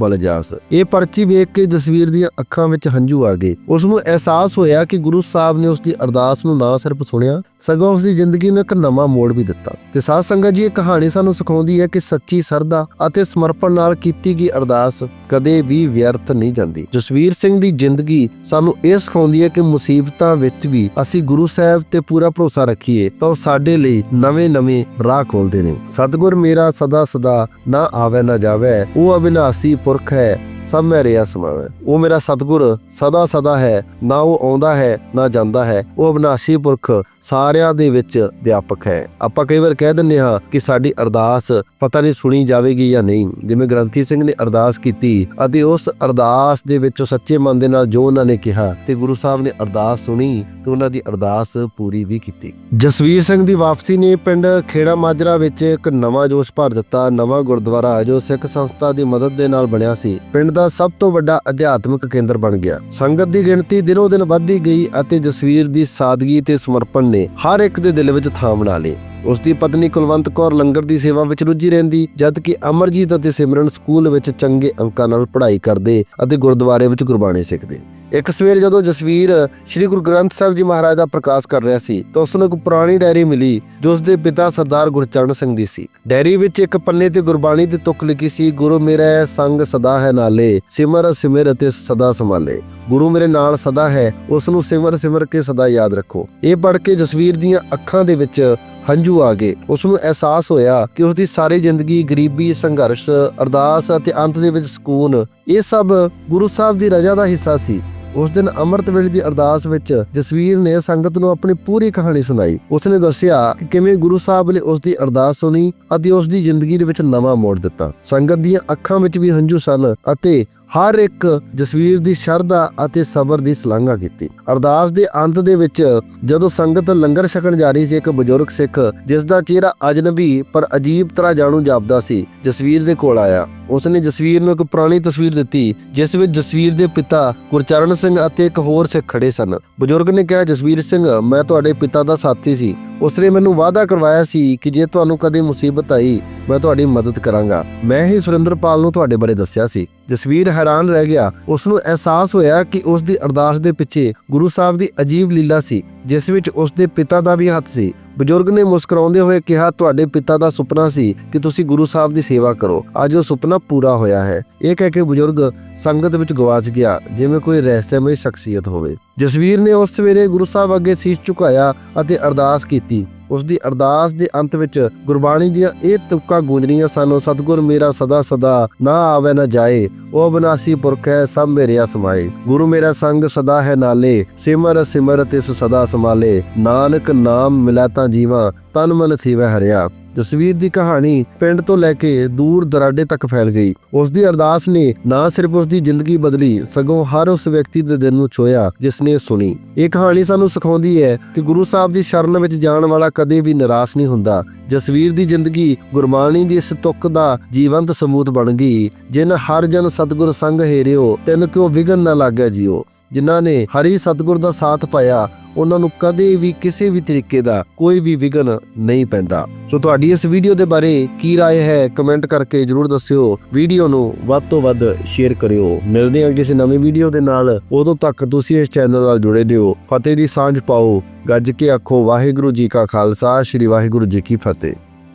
ਇਹ ਪਰਚੀ ਵੇਖ ਕੇ ਜਸਵੀਰ ਦੀਆਂ ਅੱਖਾਂ ਵਿੱਚ ਹੰਝੂ ਆ ਗਏ। ਉਸ ਨੂੰ ਅਹਿਸਾਸ ਹੋਇਆ ਕਿ ਗੁਰੂ ਸਾਹਿਬ ਨੇ ਉਸ ਦੀ ਅਰਦਾਸ ਨੂੰ ਨਾ ਸਿਰਫ ਸੁਣਿਆ, ਸਗੋਂ ਉਸ ਦੀ ਜ਼ਿੰਦਗੀ ਨੂੰ ਇੱਕ ਨਵਾਂ ਮੋੜ ਵੀ ਦਿੱਤਾ। ਤੇ ਸਾਧ ਸੰਗਤ ਜੀ, ਇਹ ਕਹਾਣੀ ਸਾਨੂੰ ਸਿਖਾਉਂਦੀ ਹੈ ਕਿ ਸੱਚੀ ਸਰਦਾ ਅਤੇ ਸਮਰਪਣ ਨਾਲ ਕੀਤੀ ਗਈ ਅਰਦਾਸ ਕਦੇ ਵੀ ਵਿਅਰਥ ਨਹੀਂ ਜਾਂਦੀ। ਜਸਵੀਰ ਸਿੰਘ ਦੀ ਜ਼ਿੰਦਗੀ ਸਾਨੂੰ ਇਹ ਸਿਖਾਉਂਦੀ ਹੈ ਕਿ ਮੁਸੀਬਤਾਂ ਵਿੱਚ ਵੀ ਅਸੀਂ ਗੁਰੂ ਸਾਹਿਬ ਤੇ ਪੂਰਾ ਭਰੋਸਾ ਰੱਖੀਏ, ਤਾਂ ਉਹ ਸਾਡੇ ਲਈ ਨਵੇਂ-ਨਵੇਂ ਰਾਹ ਖੋਲਦੇ ਨੇ। ਸਤਿਗੁਰ ਮੇਰਾ ਸਦਾ ਸਦਾ ਨਾ ਆਵੇ ਨਾ ਜਾਵੇ। ਉਹ ਅਬਿਨਾਸੀ ਪੁਰਖ ਹੈ। ਸਭ ਮੈਂ ਰਿਆ ਸਮਾਵੇ ਉਹ ਮੇਰਾ ਸਤਿਗੁਰ ਸਦਾ ਸਦਾ ਹੈ, ਨਾ ਉਹ ਆਉਂਦਾ ਹੈ, ਨਾ ਜਾਂਦਾ ਹੈ। ਉਹ ਅਬਿਨਾਸੀ ਪੁਰਖ ਸਾਰਿਆਂ ਦੇ ਵਿੱਚ ਵਿਆਪਕ ਹੈ। ਆਪਾਂ ਕਈ ਵਾਰ ਕਹਿ ਦਿੰਦੇ ਹਾਂ ਕਿ ਸਾਡੀ ਅਰਦਾਸ ਪਤਾ ਨਹੀਂ ਸੁਣੀ ਜਾਵੇਗੀ ਜਾਂ ਨਹੀਂ। ਜਿਵੇਂ ਗ੍ਰੰਥੀ ਸਿੰਘ ਨੇ ਅਰਦਾਸ ਕੀਤੀ ਅਤੇ ਉਸ ਅਰਦਾਸ ਦੇ ਵਿੱਚ ਸੱਚੇ ਮਨ ਦੇ ਨਾਲ ਜੋ ਉਹਨਾਂ ਨੇ ਕਿਹਾ ਤੇ ਗੁਰੂ ਸਾਹਿਬ ਨੇ ਅਰਦਾਸ ਸੁਣੀ ਤੇ ਉਹਨਾਂ ਦੀ ਅਰਦਾਸ ਪੂਰੀ ਵੀ ਕੀਤੀ। ਜਸਵੀਰ ਸਿੰਘ ਦੀ ਵਾਪਸੀ ਨੇ ਪਿੰਡ ਖੇੜਾ ਮਾਜਰਾ ਵਿੱਚ ਇੱਕ ਨਵਾਂ ਜੋਸ਼ ਭਰ ਦਿੱਤਾ। ਨਵਾਂ ਗੁਰਦੁਆਰਾ ਜੋ ਸਿੱਖ ਸੰਸਥਾ ਦੀ ਮਦਦ ਦੇ ਨਾਲ ਬਣਿਆ ਸੀ। ਪਿੰਡ ਦਾ ਸਭ ਤੋਂ ਵੱਡਾ ਅਧਿਆਤਮਿਕ ਕੇਂਦਰ ਬਣ ਗਿਆ। ਸੰਗਤ ਦੀ ਗਿਣਤੀ ਦਿਨੋ ਦਿਨ ਵੱਧਦੀ ਗਈ ਅਤੇ ਜਸਵੀਰ ਦੀ ਸਾਦਗੀ ਤੇ ਸਮਰਪਣ ਨੇ ਹਰ ਇੱਕ ਦੇ ਦਿਲ ਵਿੱਚ ਥਾਂ ਬਣਾ ਲਈ। ਉਸ ਦੀ ਪਤਨੀ ਕੁਲਵੰਤ ਕੌਰ ਲੰਗਰ ਦੀ ਸੇਵਾ ਵਿੱਚ ਰੁੱਝੀ ਰਹਿੰਦੀ ਜਦ ਕਿ ਅਮਰਜੀਤ ਅਤੇ ਸਿਮਰਨ ਸਕੂਲ ਵਿੱਚ ਚੰਗੇ ਅੰਕਾਂ ਨਾਲ ਪੜ੍ਹਾਈ ਕਰਦੇ ਅਤੇ ਗੁਰਦੁਆਰੇ ਵਿੱਚ ਗੁਰਬਾਣੀ ਸਿੱਖਦੇ। ਇੱਕ ਸਵੇਰ ਜਦੋਂ ਜਸਵੀਰ ਸ੍ਰੀ ਗੁਰੂ ਗ੍ਰੰਥ ਸਾਹਿਬ ਜੀ ਮਹਾਰਾਜ ਦਾ ਪ੍ਰਕਾਸ਼ ਕਰ ਰਿਹਾ ਸੀ, ਤਾਂ ਉਸ ਨੂੰ ਇੱਕ ਪੁਰਾਣੀ ਡਾਇਰੀ ਮਿਲੀ, ਜੋ ਉਸ ਦੇ ਪਿਤਾ ਸਰਦਾਰ ਗੁਰਚਰਨ ਸਿੰਘ ਦੀ ਸੀ। ਡਾਇਰੀ ਵਿੱਚ ਇੱਕ ਪੰਨੇ ਤੇ ਗੁਰਬਾਣੀ ਦੀ ਤੁਕ ਲਿਖੀ ਸੀ, ਗੁਰੂ ਮੇਰਾ ਸੰਗ ਸਦਾ ਹੈ ਨਾਲੇ, ਸਿਮਰ ਸਿਮਰ ਅਤੇ ਸਦਾ ਸੰਭਾਲੇ। ਗੁਰੂ ਮੇਰੇ ਨਾਲ ਸਦਾ ਹੈ ਉਸ ਨੂੰ ਸਿਮਰ ਸਿਮਰ ਕੇ ਸਦਾ ਯਾਦ ਰੱਖੋ। ਇਹ ਪੜ੍ਹ ਕੇ ਜਸਵੀਰ ਦੀਆਂ ਅੱਖਾਂ ਦੇ ਵਿੱਚ ਹੰਝੂ ਆ ਗਏ। ਉਸ ਨੂੰ ਅਹਿਸਾਸ ਹੋਇਆ ਕਿ ਉਸ ਦੀ ਸਾਰੀ ਜ਼ਿੰਦਗੀ ਗਰੀਬੀ, ਸੰਘਰਸ਼, ਅਰਦਾਸ ਅਤੇ ਅੰਤ ਦੇ ਵਿੱਚ ਸਕੂਨ, ਇਹ ਸਭ ਗੁਰੂ ਸਾਹਿਬ ਦੀ ਰਜ਼ਾ ਦਾ ਹਿੱਸਾ ਸੀ। ਉਸ ਦਿਨ ਅੰਮ੍ਰਿਤ ਵੇਲੇ ਦੀ ਅਰਦਾਸ ਵਿੱਚ ਜਸਵੀਰ ਨੇ ਸੰਗਤ ਨੂੰ ਆਪਣੀ ਪੂਰੀ ਕਹਾਣੀ ਸੁਣਾਈ। ਉਸਨੇ ਦੱਸਿਆ ਕਿ ਕਿਵੇਂ ਗੁਰੂ ਸਾਹਿਬ ਨੇ ਉਸ ਦੀ ਅਰਦਾਸ ਸੁਣੀ ਅਤੇ ਉਸ ਦੀ ਜ਼ਿੰਦਗੀ ਦੇ ਵਿੱਚ ਨਵਾਂ ਮੋੜ ਦਿੱਤਾ। ਸੰਗਤ ਦੀਆਂ ਅੱਖਾਂ ਵਿੱਚ ਵੀ ਹੰਝੂ ਸਨ ਅਤੇ ਹਰ ਇੱਕ ਜਸਵੀਰ ਦੀ ਸ਼ਰਧਾ ਅਤੇ ਸਬਰ ਦੀ ਸ਼ਲਾਘਾ ਕੀਤੀ। ਅਰਦਾਸ ਦੇ ਅੰਤ ਦੇ ਵਿੱਚ ਜਦੋਂ ਸੰਗਤ ਲੰਗਰ ਛਕਣ ਜਾ ਰਹੀ ਸੀ, ਇੱਕ ਬਜ਼ੁਰਗ ਸਿੱਖ ਜਿਸ ਦਾ ਚਿਹਰਾ ਅਜਨਬੀ ਪਰ ਅਜੀਬ ਤਰ੍ਹਾਂ ਜਾਣੂ ਜਾਪਦਾ ਸੀ, ਜਸਵੀਰ ਦੇ ਕੋਲ ਆਇਆ। ਉਸਨੇ ਜਸਵੀਰ ਨੂੰ ਇੱਕ ਪੁਰਾਣੀ ਤਸਵੀਰ ਦਿੱਤੀ, ਜਿਸ ਵਿੱਚ ਜਸਵੀਰ ਦੇ ਪਿਤਾ ਗੁਰਚਰਨ ਸਿੰਘ ਅਤੇ ਇੱਕ ਹੋਰ ਸਿੱਖ ਖੜੇ ਸਨ। ਬਜ਼ੁਰਗ ਨੇ ਕਿਹਾ, ਜਸਵੀਰ ਸਿੰਘ, ਮੈਂ ਤੁਹਾਡੇ ਪਿਤਾ ਦਾ ਸਾਥੀ ਸੀ। ਉਸ ਮੈਨੂੰ ਵਾਅਦਾ ਕਰਵਾਇਆ ਸੀ ਕਿ ਜੇ ਤੁਹਾਨੂੰ ਕਦੇ ਮੁਸੀਬਤ ਆਈ, ਮੈਂ ਤੁਹਾਡੀ ਮਦਦ ਕਰਾਂਗਾ। ਮੈਂ ਹੀ ਸੁਰਿੰਦਰਪਾਲ ਨੂੰ ਤੁਹਾਡੇ ਬਾਰੇ ਦੱਸਿਆ ਸੀ। ਜਸਵੀਰ ਹੈਰਾਨ ਰਹਿ ਗਿਆ। ਉਸ ਨੂੰ ਅਹਿਸਾਸ ਹੋਇਆ ਕਿ ਉਸ ਦੀ ਅਰਦਾਸ ਦੇ ਪਿੱਛੇ ਗੁਰੂ ਸਾਹਿਬ ਦੀ ਅਜੀਬ ਲੀਲਾ ਸੀ, ਜਿਸ ਵਿੱਚ ਉਸ ਦੇ ਪਿਤਾ ਦਾ ਵੀ ਹੱਥ ਸੀ। ਬਜ਼ੁਰਗ ਨੇ ਮੁਸਕਰਾਉਂਦੇ ਹੋਏ ਕਿਹਾ, ਤੁਹਾਡੇ ਪਿਤਾ ਦਾ ਸੁਪਨਾ ਸੀ ਕਿ ਤੁਸੀਂ ਗੁਰੂ ਸਾਹਿਬ ਦੀ ਸੇਵਾ ਕਰੋ। ਅੱਜ ਉਹ ਸੁਪਨਾ ਪੂਰਾ ਹੋਇਆ ਹੈ। ਇਹ ਕਹਿ ਕੇ ਬਜ਼ੁਰਗ ਸੰਗਤ ਵਿੱਚ ਗਵਾਚ ਗਿਆ, ਜਿਵੇਂ ਕੋਈ ਰਹੱਸਮਈ ਸ਼ਖਸੀਅਤ ਹੋਵੇ। ਜਸਵੀਰ ਨੇ ਉਸ ਸਵੇਰੇ ਗੁਰੂ ਸਾਹਿਬ ਅੱਗੇ ਸੀਸ ਝੁਕਾਇਆ ਅਤੇ ਅਰਦਾਸ ਕੀਤੀ। ਉਸ ਦੀ ਅਰਦਾਸ ਦੇ ਅੰਤ ਵਿੱਚ ਗੁਰਬਾਣੀ ਦੀਆਂ ਇਹ ਤੁਕਾਂ ਗੂੰਜਣੀਆਂ ਸਨ, ਸਤਿਗੁਰ ਮੇਰਾ ਸਦਾ ਸਦਾ ਨਾ ਆਵੇ ਨਾ ਜਾਏ, ਉਹ ਬਨਾਸੀ ਪੁਰਖ ਹੈ, ਸਭ ਮੇਰਿਆ ਸਮਾਏ। ਗੁਰੂ ਮੇਰਾ ਸੰਗ ਸਦਾ ਹੈ ਨਾਲੇ, ਸਿਮਰ ਸਿਮਰ ਤਿਸ ਸਦਾ ਸਮਾਲੇ। ਨਾਨਕ ਨਾਮ ਮਿਲਾ ਤਾਂ ਜੀਵਾਂ, ਤਨ ਮਨ ਥੀਵੈ ਹਰਿਆ। ਜਸਵੀਰ ਦੀ ਕਹਾਣੀ ਪਿੰਡ ਤੋਂ ਲੈ ਕੇ ਦੂਰ ਦਰਾਡੇ ਤੱਕ ਫੈਲ ਗਈ। ਉਸ ਦੀ ਅਰਦਾਸ ਨੇ ਨਾ ਸਿਰਫ ਉਸ ਦੀ ਜ਼ਿੰਦਗੀ ਬਦਲੀ, ਸਗੋਂ ਹਰ ਉਸ ਵਿਅਕਤੀ ਦੇ ਦਿਲ ਨੂੰ ਛੋਇਆ ਜਿਸ ਨੇ ਸੁਣੀ। ਇਹ ਕਹਾਣੀ ਸਾਨੂੰ ਸਿਖਾਉਂਦੀ ਹੈ ਕਿ ਗੁਰੂ ਸਾਹਿਬ ਦੀ ਸ਼ਰਨ ਵਿੱਚ ਜਾਣ ਵਾਲਾ ਕਦੇ ਵੀ ਨਿਰਾਸ਼ ਨਹੀਂ ਹੁੰਦਾ। ਜਸਵੀਰ ਦੀ ਜ਼ਿੰਦਗੀ ਗੁਰਬਾਣੀ ਦੀ ਇਸ ਤੁਕ ਦਾ ਜੀਵੰਤ ਸਮੂਤ ਬਣ ਗਈ, ਜਿਨ ਹਰ ਜਨ ਸਤਿਗੁਰ ਸੰਗ ਹੇਰਿਓ, ਤਿੰਨ ਕਿਉ ਵਿਗਨ ਨਾ ਲੱਗਿਆ ਜੀਓ। ਜਿਨ੍ਹਾਂ ਨੇ ਹਰੀ ਸਤਿਗੁਰ ਦਾ ਸਾਥ ਪਾਇਆ ਉਹਨਾਂ ਨੂੰ ਕਦੇ ਵੀ ਕਿਸੇ ਵੀ ਤਰੀਕੇ ਦਾ ਕੋਈ ਵੀ ਵਿਗਨ ਨਹੀਂ ਪੈਂਦਾ। ਸੋ ਤੁਹਾਡੀ ਇਸ ਵੀਡੀਓ ਦੇ ਬਾਰੇ ਕੀ رائے ਹੈ ਕਮੈਂਟ ਕਰਕੇ ਜਰੂਰ ਦੱਸਿਓ ਵੀਡੀਓ ਨੂੰ ਵੱਧ ਤੋਂ ਵੱਧ ਸ਼ੇਅਰ ਕਰਿਓ ਮਿਲਦੇ ਹਾਂ ਕਿਸੇ ਨਵੀਂ ਵੀਡੀਓ ਦੇ ਨਾਲ ਉਦੋਂ ਤੱਕ ਤੁਸੀਂ ਇਸ ਚੈਨਲ ਨਾਲ ਜੁੜੇ ਰਹੋ ਫਤਿਹ ਦੀ ਸਾਂਝ ਪਾਓ ਗੱਜ ਕੇ ਆਖੋ ਵਾਹਿਗੁਰੂ ਜੀ ਕਾ ਖਾਲਸਾ ਸ੍ਰੀ ਵਾਹਿਗੁਰੂ ਜੀ ਕੀ ਫਤਿਹ